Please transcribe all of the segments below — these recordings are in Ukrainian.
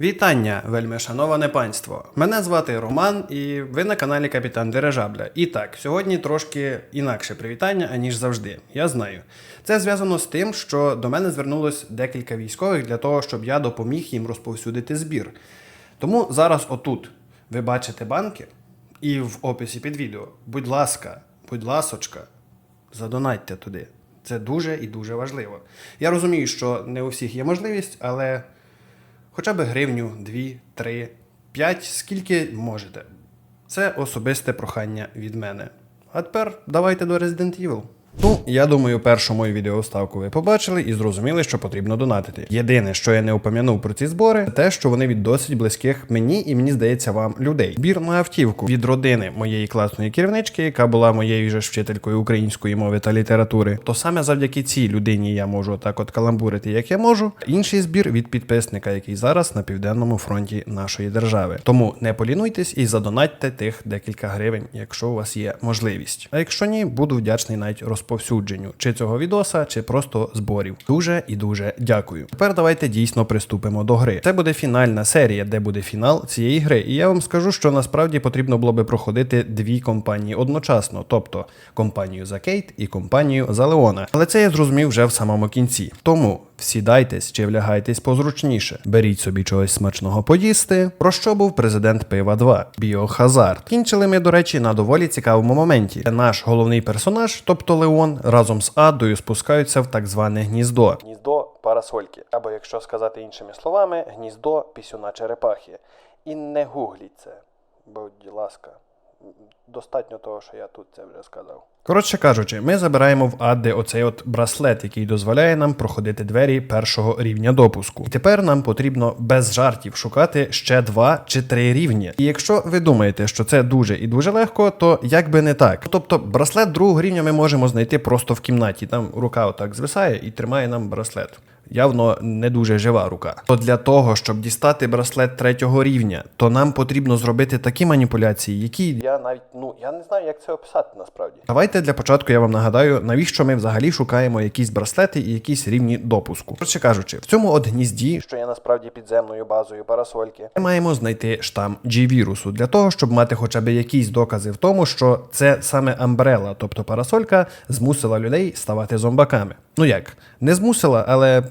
Вітання, вельми шановане панство. Мене звати Роман, і ви на каналі Капітан Дирижабля. І так, сьогодні трошки інакше привітання, аніж завжди. Я знаю. Це зв'язано з тим, що до мене звернулось декілька військових для того, щоб я допоміг їм розповсюдити збір. Тому зараз отут ви бачите банки, і в описі під відео. Будь ласка, будь ласочка, задонатьте туди. Це дуже і дуже важливо. Я розумію, що не у всіх є можливість, але хоча б гривню, дві, три, п'ять, скільки можете. Це особисте прохання від мене. А тепер давайте до Resident Evil. Ну, я думаю, першу мою відеоставку ви побачили і зрозуміли, що потрібно донатити. Єдине, що я не упомянув про ці збори, це те, що вони від досить близьких мені і мені здається вам людей. Збір на автівку від родини моєї класної керівнички, яка була моєю ж вчителькою української мови та літератури. То саме завдяки цій людині я можу так от каламбурити, як я можу. Інший збір від підписника, який зараз на південному фронті нашої держави. Тому не полінуйтесь і задонатьте тих декілька гривень, якщо у вас є можливість. А якщо ні, буду вдячний навіть розповсюдженню чи цього відоса, чи просто зборів. Дуже і дуже дякую. Тепер давайте дійсно приступимо до гри. Це буде фінальна серія, де буде фінал цієї гри. І я вам скажу, що насправді потрібно було би проходити дві компанії одночасно, тобто компанію за Кейт і компанію за Леона. Але це я зрозумів вже в самому кінці. Тому сідайтесь чи влягайтесь позручніше. Беріть собі чогось смачного поїсти. Про що був президент пива 2 Біохазард. Кінчили ми, до речі, на доволі цікавому моменті. Наш головний персонаж, тобто Леон, разом з Адою спускаються в так зване гніздо. Гніздо парасольки, або якщо сказати іншими словами, гніздо пісюна черепахи. І не гугліть це, будь ласка. Достатньо того, що я тут це вже сказав. Коротше кажучи, ми забираємо в Адди оцей от браслет, який дозволяє нам проходити двері першого рівня допуску. І тепер нам потрібно без жартів шукати ще два чи три рівні. І якщо ви думаєте, що це дуже і дуже легко, то як би не так. Тобто, браслет другого рівня ми можемо знайти просто в кімнаті. Там рука отак звисає і тримає нам браслет. Явно не дуже жива рука. То для того, щоб дістати браслет третього рівня, то нам потрібно зробити такі маніпуляції, які я навіть ну я не знаю, як це описати насправді. Давайте для початку я вам нагадаю, навіщо ми взагалі шукаємо якісь браслети і якісь рівні допуску. Коротше кажучи, в цьому от гнізді, що є насправді підземною базою парасольки, ми маємо знайти штам G-вірусу для того, щоб мати хоча б якісь докази в тому, що це саме Амбрела, тобто парасолька, змусила людей ставати зомбаками. Ну як, не змусила, але.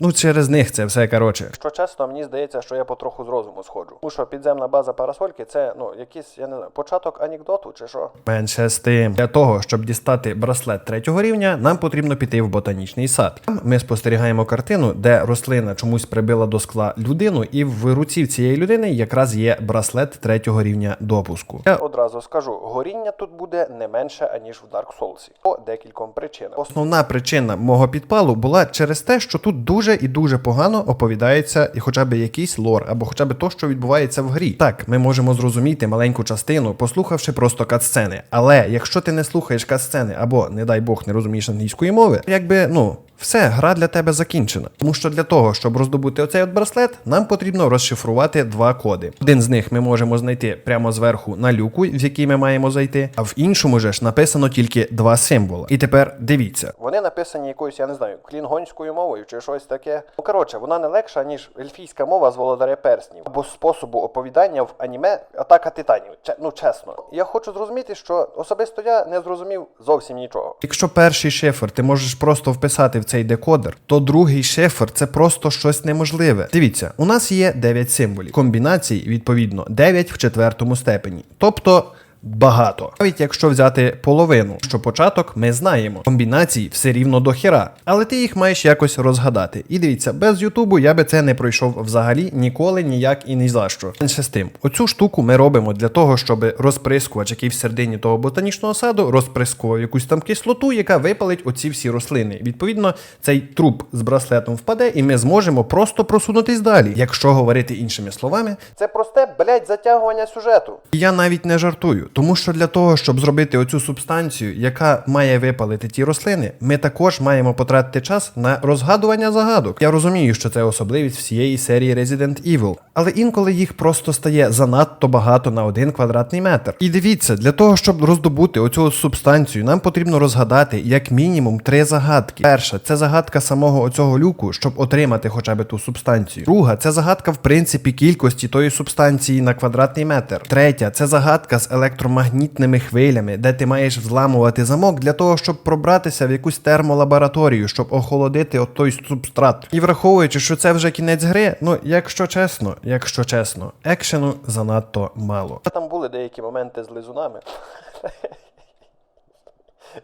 Ну, через них це все коротше. Що чесно, мені здається, що я потроху з розуму сходжу. Тому що підземна база парасольки це ну якийсь, я не знаю, початок анекдоту чи що. Менше з тим. Для того, щоб дістати браслет третього рівня, нам потрібно піти в ботанічний сад. Там Ми спостерігаємо картину, де рослина чомусь прибила до скла людину, і в руці цієї людини якраз є браслет третього рівня допуску. Я одразу скажу, горіння тут буде не менше аніж в Dark Souls. По декільком причинам. Основна причина мого підпалу була через те, що тут дуже і дуже погано оповідається і хоча б якийсь лор, або хоча б то, що відбувається в грі. Так, ми можемо зрозуміти маленьку частину, послухавши просто катсцени. Але якщо ти не слухаєш катсцени, або, не дай Бог, не розумієш англійської мови, якби ну. Все, гра для тебе закінчена. Тому що для того, щоб роздобути оцей от браслет, нам потрібно розшифрувати два коди. Один з них ми можемо знайти прямо зверху на люку, в який ми маємо зайти, а в іншому же ж написано тільки два символи. І тепер дивіться. Вони написані якоюсь, я не знаю, клінгонською мовою чи щось таке. Ну коротше, вона не легша, ніж ельфійська мова з володаря перснів або способу оповідання в аніме Атака Титанів. Че- ну чесно, я хочу зрозуміти, що особисто я не зрозумів зовсім нічого. Якщо перший шифр ти можеш просто вписати в цей декодер, то другий шифр це просто щось неможливе. Дивіться, у нас є 9 символів. Комбінацій, відповідно, 9 в четвертому степені. Тобто. Багато. Навіть якщо взяти половину, що початок ми знаємо. Комбінацій все рівно до хіра, але ти їх маєш якось розгадати. І дивіться, без Ютубу я би це не пройшов взагалі ніколи, ніяк і ні за що. Менше з тим, оцю штуку ми робимо для того, щоб розприскувач, який в середині того ботанічного саду, розприскував якусь там кислоту, яка випалить оці всі рослини. Відповідно, цей труп з браслетом впаде, і ми зможемо просто просунутись далі. Якщо говорити іншими словами, це просте, блять, затягування сюжету. Я навіть не жартую, тому що для того, щоб зробити оцю субстанцію, яка має випалити ті рослини, ми також маємо потратити час на розгадування загадок. Я розумію, що це особливість всієї серії Resident Evil. Але інколи їх просто стає занадто багато на один квадратний метр. І дивіться, для того, щоб роздобути оцю субстанцію, нам потрібно розгадати як мінімум три загадки. Перша це загадка самого оцього люку, щоб отримати хоча б ту субстанцію. Друга це загадка в принципі кількості тої субстанції на квадратний метр. Третя це загадка з електромагнітними хвилями, де ти маєш взламувати замок для того, щоб пробратися в якусь термолабораторію, щоб охолодити от той субстрат. І враховуючи, що це вже кінець гри, ну якщо чесно, якщо чесно, екшену занадто мало. Там були деякі моменти з лизунами.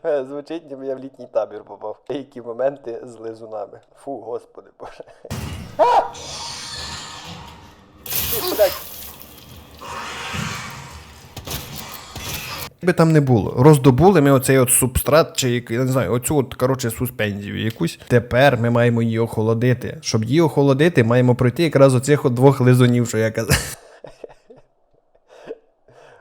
Звучить, ніби я в літній табір попав. Деякі моменти з лизунами. Фу, господи боже. Блядь. Би там не було. Роздобули ми оцей от субстрат, чи я не знаю, оцю от, коротше, суспензію якусь. Тепер ми маємо її охолодити. Щоб її охолодити, маємо пройти якраз оцих от двох лизунів, що я казав.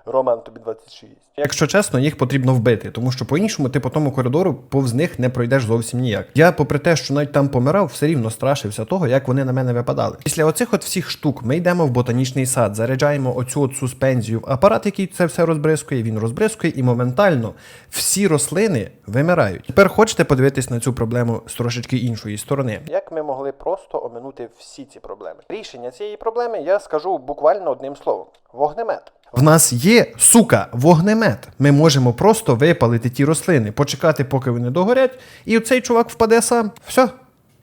Роман, тобі 26. Якщо чесно, їх потрібно вбити, тому що по-іншому ти по тому коридору повз них не пройдеш зовсім ніяк. Я, попри те, що навіть там помирав, все рівно страшився того, як вони на мене випадали. Після оцих от всіх штук ми йдемо в ботанічний сад, заряджаємо оцю от суспензію в апарат, який це все розбризкує, він розбризкує, і моментально всі рослини вимирають. Тепер хочете подивитись на цю проблему з трошечки іншої сторони. Як ми могли просто оминути всі ці проблеми? Рішення цієї проблеми я скажу буквально одним словом: вогнемет. В нас є, сука, вогнемет. Ми можемо просто випалити ті рослини, почекати, поки вони догорять, і оцей чувак впаде сам. Все.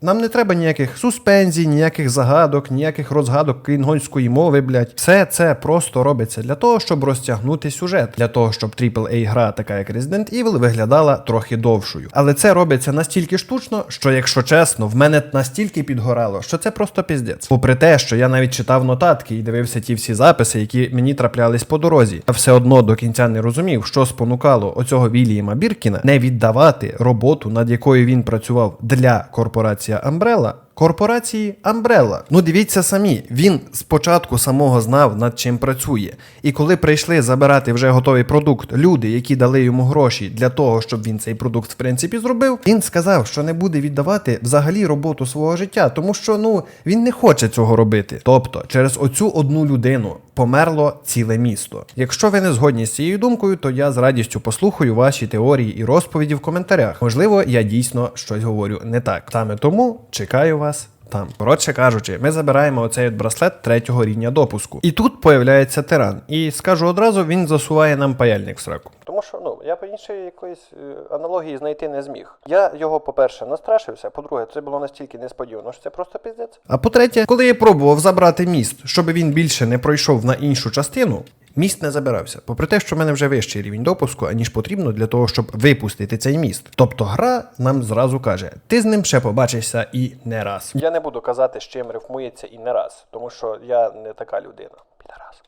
Нам не треба ніяких суспензій, ніяких загадок, ніяких розгадок клінгонської мови, блядь. Все це просто робиться для того, щоб розтягнути сюжет, для того, щоб AAA гра, така як Resident Evil, виглядала трохи довшою. Але це робиться настільки штучно, що, якщо чесно, в мене настільки підгорало, що це просто піздець. Попри те, що я навіть читав нотатки і дивився ті всі записи, які мені траплялись по дорозі, я все одно до кінця не розумів, що спонукало оцього Вільяма Біркіна не віддавати роботу, над якою він працював для корпорації Umbrella, корпорації Umbrella. Ну дивіться самі, він спочатку самого знав, над чим працює. І коли прийшли забирати вже готовий продукт, люди, які дали йому гроші для того, щоб він цей продукт в принципі зробив, він сказав, що не буде віддавати взагалі роботу свого життя, тому що ну він не хоче цього робити. Тобто, через оцю одну людину померло ціле місто. Якщо ви не згодні з цією думкою, то я з радістю послухаю ваші теорії і розповіді в коментарях. Можливо, я дійсно щось говорю не так. Саме тому чекаю вас. Там, коротше кажучи, ми забираємо оцей от браслет третього рівня допуску. І тут появляється тиран. І скажу одразу, він засуває нам паяльник в сраку. Тому що ну я по іншої якоїсь е, аналогії знайти не зміг. Я його, по-перше, настрашився. По-друге, це було настільки несподівано, що це просто піздець. А по-третє, коли я пробував забрати міст, щоб він більше не пройшов на іншу частину. Міст не забирався, попри те, що в мене вже вищий рівень допуску, аніж потрібно для того, щоб випустити цей міст. Тобто гра нам зразу каже: ти з ним ще побачишся і не раз. Я не буду казати, з чим рифмується і не раз, тому що я не така людина.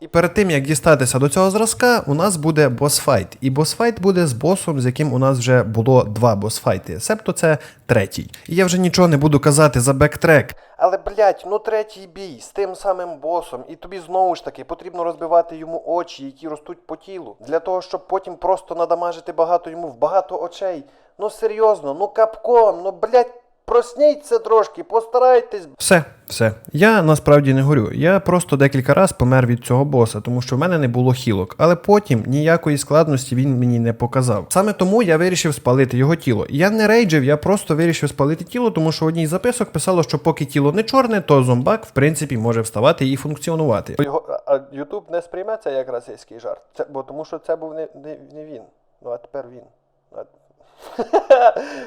І перед тим як дістатися до цього зразка, у нас буде босфайт. І босфайт буде з босом, з яким у нас вже було два босфайти. Себто це третій. І я вже нічого не буду казати за бектрек. Але, блять, ну третій бій з тим самим босом, і тобі знову ж таки потрібно розбивати йому очі, які ростуть по тілу, для того, щоб потім просто надамажити багато йому в багато очей. Ну серйозно, ну капком, ну блять. Просніться трошки, постарайтесь. Все, все. Я насправді не горю. Я просто декілька разів помер від цього боса, тому що в мене не було хілок. Але потім ніякої складності він мені не показав. Саме тому я вирішив спалити його тіло. Я не рейджив, я просто вирішив спалити тіло, тому що в одній з записок писало, що поки тіло не чорне, то зомбак в принципі може вставати і функціонувати. Його а Ютуб не сприйме це як російський жарт. Це бо тому, що це був не, не, не він. Ну а тепер він. А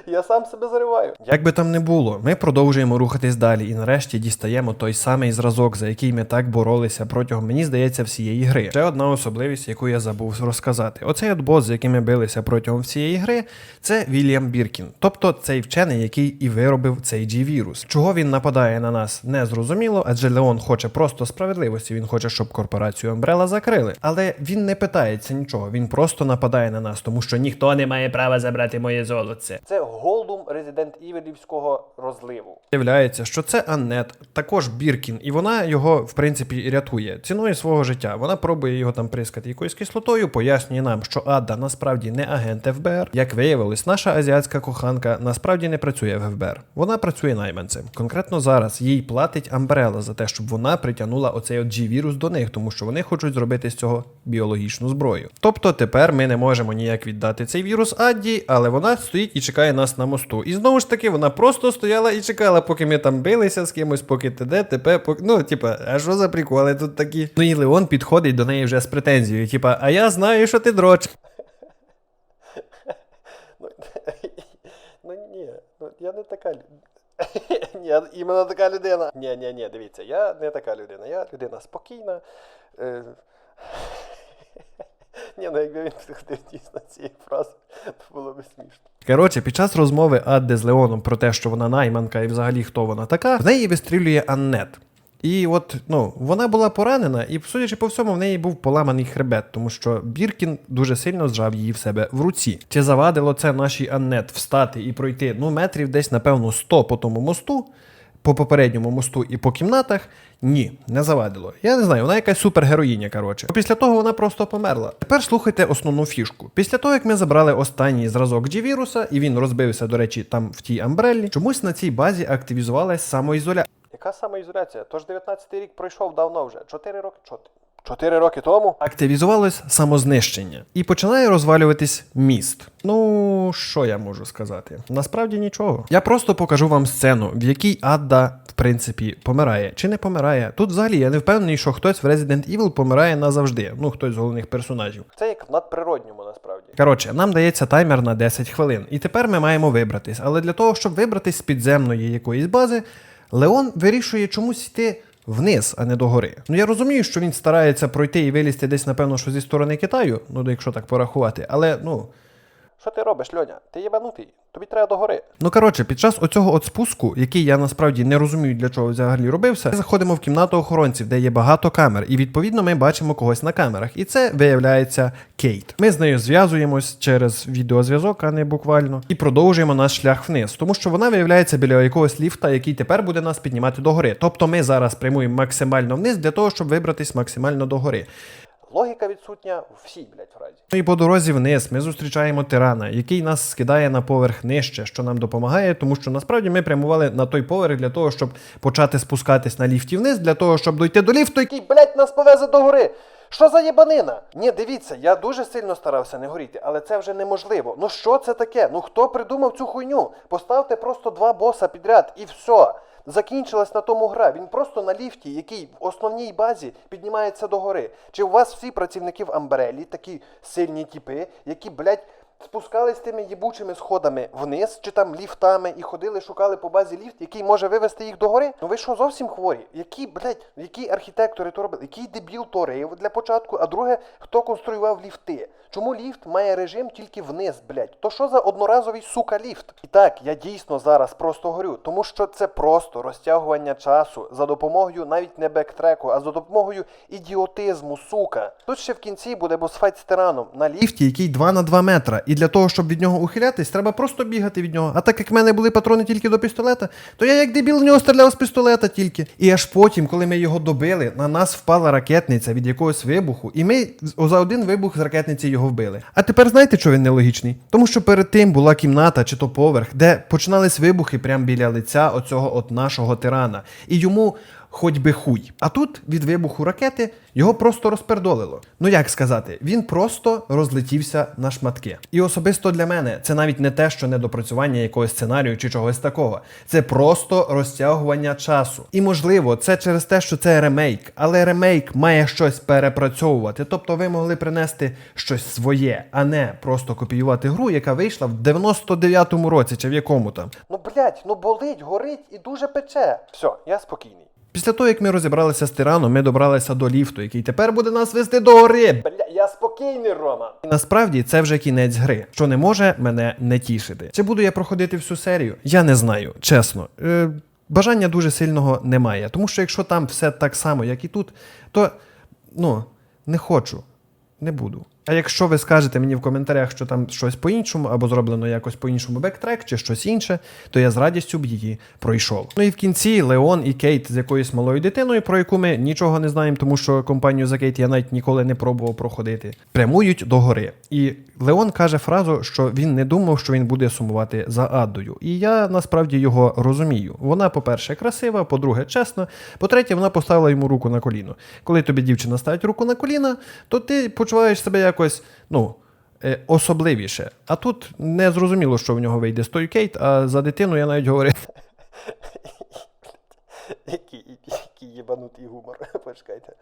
я сам себе зариваю. Як би там не було, ми продовжуємо рухатись далі і нарешті дістаємо той самий зразок, за який ми так боролися протягом, мені здається, всієї гри. Ще одна особливість, яку я забув розказати. Оцей от бос, з яким ми билися протягом всієї гри, це Вільям Біркін, тобто цей вчений, який і виробив цей G-вірус. Чого він нападає на нас, не зрозуміло, адже Леон хоче просто справедливості. Він хоче, щоб корпорацію Umbrella закрили. Але він не питається нічого. Він просто нападає на нас, тому що ніхто не має права забрати моє золоце. Це голдум Resident Evilівського розливу. Виявляється, що це Аннет, також Біркін, і вона його, в принципі, рятує ціною свого життя. Вона пробує його там прискати якоюсь кислотою, пояснює нам, що Ада насправді не агент ФБР. Як виявилось, наша азіатська коханка насправді не працює в ФБР. Вона працює найманцем. Конкретно зараз їй платить Амбрела за те, щоб вона притягнула оцей от G-вірус до них, тому що вони хочуть зробити з цього біологічну зброю. Тобто тепер ми не можемо ніяк віддати цей вірус Адді, але вона стоїть і чекає нас на мосту. І знову ж таки, вона просто стояла і чекала, поки ми там билися з кимось, поки ТД, ТП, поки... ну, типа, а що за приколи тут такі? Ну і Леон підходить до неї вже з претензією, типа, а я знаю, що ти дроч. Ну, ну ні, ну я не така. Я іменно така людина. Ні, ні, ні, дивіться, я не така людина. Я людина спокійна. Ні, ну якби він підходив дійсно цієї фрази, то було б смішно. Коротше, під час розмови Адди з Леоном про те, що вона найманка і взагалі хто вона така, в неї вистрілює Аннет. І от ну, вона була поранена, і, судячи по всьому, в неї був поламаний хребет, тому що Біркін дуже сильно зжав її в себе в руці. Чи завадило це нашій Аннет встати і пройти ну, метрів десь, напевно, 100 по тому мосту, по попередньому мосту і по кімнатах? Ні, не завадило. Я не знаю, вона якась супергероїня, коротше. Після того вона просто померла. Тепер слухайте основну фішку. Після того, як ми забрали останній зразок G-віруса, і він розбився, до речі, там в тій амбреллі, чомусь на цій базі активізувалась самоізоляція. Яка самоізоляція? Тож 19-й рік пройшов давно вже. Чотири роки. Чот... Чотири роки тому. Активізувалось самознищення і починає розвалюватись міст. Ну, що я можу сказати? Насправді нічого. Я просто покажу вам сцену, в якій Адда, в принципі, помирає чи не помирає. Тут взагалі я не впевнений, що хтось в Resident Evil помирає назавжди. Ну, хтось з головних персонажів. Це як в надприродньому насправді. Коротше, нам дається таймер на 10 хвилин, і тепер ми маємо вибратись. Але для того, щоб вибратись з підземної якоїсь бази, Леон вирішує чомусь йти вниз, а не догори. Ну я розумію, що він старається пройти і вилізти десь, напевно, що зі сторони Китаю, ну якщо так порахувати, але ну. Що ти робиш, Льоня? Ти єбанутий. Тобі треба догори. Ну коротше, під час оцього от спуску, який я насправді не розумію, для чого взагалі робився, ми заходимо в кімнату охоронців, де є багато камер, і відповідно ми бачимо когось на камерах. І це виявляється Кейт. Ми з нею зв'язуємось через відеозв'язок, а не буквально, і продовжуємо наш шлях вниз, тому що вона виявляється біля якогось ліфта, який тепер буде нас піднімати догори. Тобто ми зараз прямуємо максимально вниз для того, щоб вибратись максимально догори. Логіка відсутня в всій, блядь, фразі. Ну і по дорозі вниз ми зустрічаємо тирана, який нас скидає на поверх нижче, що нам допомагає, тому що насправді ми прямували на той поверх для того, щоб почати спускатись на ліфті вниз, для того, щоб дойти до ліфту. Який, блядь, нас повезе до гори. Що за єбанина? Ні, дивіться, я дуже сильно старався не горіти, але це вже неможливо. Ну що це таке? Ну хто придумав цю хуйню? Поставте просто два боса підряд і все. Закінчилась на тому гра. Він просто на ліфті, який в основній базі піднімається до гори. Чи у вас всі працівники в Амбрелі, такі сильні тіпи, які, блядь, спускались тими їбучими сходами вниз, чи там ліфтами, і ходили, шукали по базі ліфт, який може вивести їх до гори? Ну ви що зовсім хворі? Які, блядь, які архітектори то робили? Який дебіл то рив для початку? А друге, хто конструював ліфти? Чому ліфт має режим тільки вниз, блядь? То що за одноразовий сука ліфт? І так, я дійсно зараз просто горю, тому що це просто розтягування часу за допомогою навіть не бектреку, а за допомогою ідіотизму, сука. Тут ще в кінці буде босфайт з тираном на. Ліфті, який 2 на 2 метра, і для того, щоб від нього ухилятись, треба просто бігати від нього. А так як в мене були патрони тільки до пістолета, то я як дебіл в нього стріляв з пістолета тільки. І аж потім, коли ми його добили, на нас впала ракетниця від якогось вибуху, і ми за один вибух з ракетниці його вбили. А тепер знаєте, що він нелогічний? Тому що перед тим була кімната чи то поверх, де починались вибухи прямо біля лиця оцього от нашого тирана. І йому. Хоч би хуй. А тут від вибуху ракети його просто розпердолило. Ну як сказати, він просто розлетівся на шматки. І особисто для мене це навіть не те, що недопрацювання якогось сценарію чи чогось такого. Це просто розтягування часу. І можливо, це через те, що це ремейк, але ремейк має щось перепрацьовувати. Тобто ви могли принести щось своє, а не просто копіювати гру, яка вийшла в 99-му році чи в якому там. Ну блядь, ну болить, горить і дуже пече. Все, я спокійний. Після того, як ми розібралися з тираном, ми добралися до ліфту, який тепер буде нас вести до гори. Бля, я спокійний, Рома. І насправді це вже кінець гри, що не може мене не тішити. Чи буду я проходити всю серію? Я не знаю, чесно. Е, бажання дуже сильного немає, тому що якщо там все так само, як і тут, то ну не хочу, не буду. А якщо ви скажете мені в коментарях, що там щось по-іншому, або зроблено якось по-іншому бектрек чи щось інше, то я з радістю б її пройшов. Ну і в кінці Леон і Кейт з якоюсь малою дитиною, про яку ми нічого не знаємо, тому що компанію за Кейт я навіть ніколи не пробував проходити. Прямують до гори. І Леон каже фразу, що він не думав, що він буде сумувати за Аддою. І я насправді його розумію. Вона, по-перше, красива, по-друге, чесна. По-третє, вона поставила йому руку на коліно. Коли тобі дівчина ставить руку на коліно, то ти почуваєш себе якось, ну. е, Особливіше. А тут не зрозуміло, що в нього вийде з той Кейт, а за дитину я навіть говорив. Який, єбанутий гумор. Почекайте.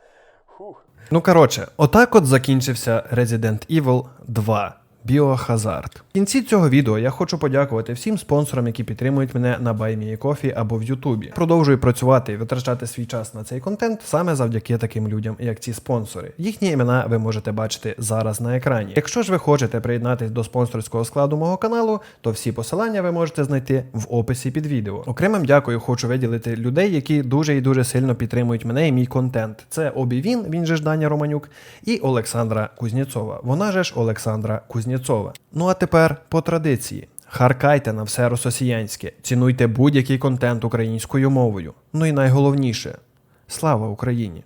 Ну коротше, отак от закінчився Resident Evil 2. Біохазард. В кінці цього відео я хочу подякувати всім спонсорам, які підтримують мене на BuyMeACoffee або в Ютубі. Продовжую працювати і витрачати свій час на цей контент саме завдяки таким людям, як ці спонсори. Їхні імена ви можете бачити зараз на екрані. Якщо ж ви хочете приєднатись до спонсорського складу мого каналу, то всі посилання ви можете знайти в описі під відео. Окремим дякую, хочу виділити людей, які дуже і дуже сильно підтримують мене і мій контент. Це Обі Він, же ж Даня Романюк, і Олександра Кузнєцова. Вона же ж Олександра Кузнєцова. Ну а тепер по традиції. Харкайте на все рососіянське, цінуйте будь-який контент українською мовою. Ну і найголовніше слава Україні!